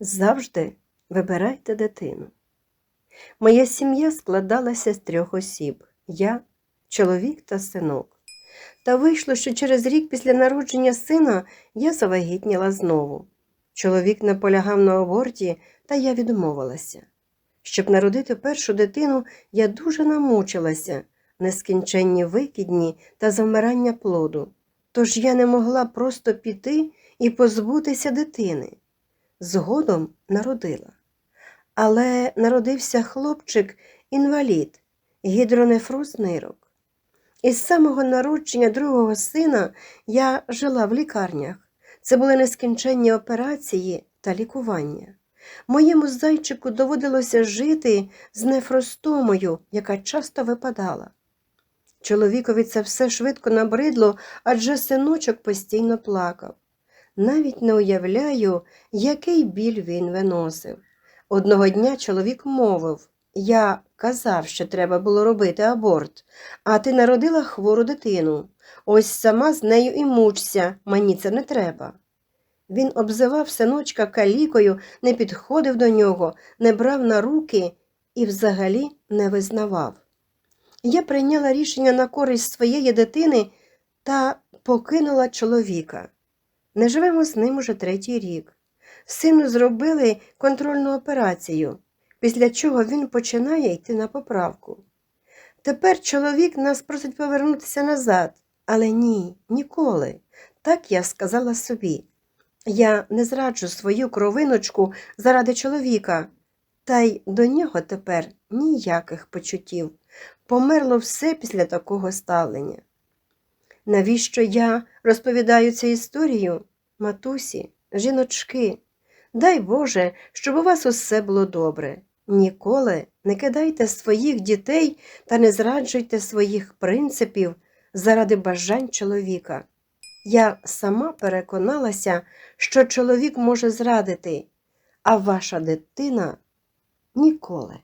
Завжди вибирайте дитину. Моя сім'я складалася з трьох осіб я, чоловік та синок. Та вийшло, що через рік після народження сина я завагітніла знову. Чоловік наполягав на аборті, та я відмовилася. Щоб народити першу дитину, я дуже намучилася, нескінченні викидні та завмирання плоду. Тож я не могла просто піти і позбутися дитини. Згодом народила. Але народився хлопчик інвалід, гідронефроз нирок. Із самого народження другого сина я жила в лікарнях. Це були нескінченні операції та лікування. Моєму зайчику доводилося жити з нефростомою, яка часто випадала. Чоловікові це все швидко набридло, адже синочок постійно плакав. Навіть не уявляю, який біль він виносив. Одного дня чоловік мовив Я казав, що треба було робити аборт, а ти народила хвору дитину. Ось сама з нею і мучся, мені це не треба. Він обзивав синочка калікою, не підходив до нього, не брав на руки і взагалі не визнавав. Я прийняла рішення на користь своєї дитини та покинула чоловіка. Не живемо з ним уже третій рік. Сину зробили контрольну операцію, після чого він починає йти на поправку. Тепер чоловік нас просить повернутися назад, але ні, ніколи. Так я сказала собі. Я не зраджу свою кровиночку заради чоловіка, та й до нього тепер ніяких почуттів. Померло все після такого ставлення. Навіщо я розповідаю цю історію? Матусі, жіночки, дай Боже, щоб у вас усе було добре. Ніколи не кидайте своїх дітей та не зраджуйте своїх принципів заради бажань чоловіка. Я сама переконалася, що чоловік може зрадити, а ваша дитина ніколи.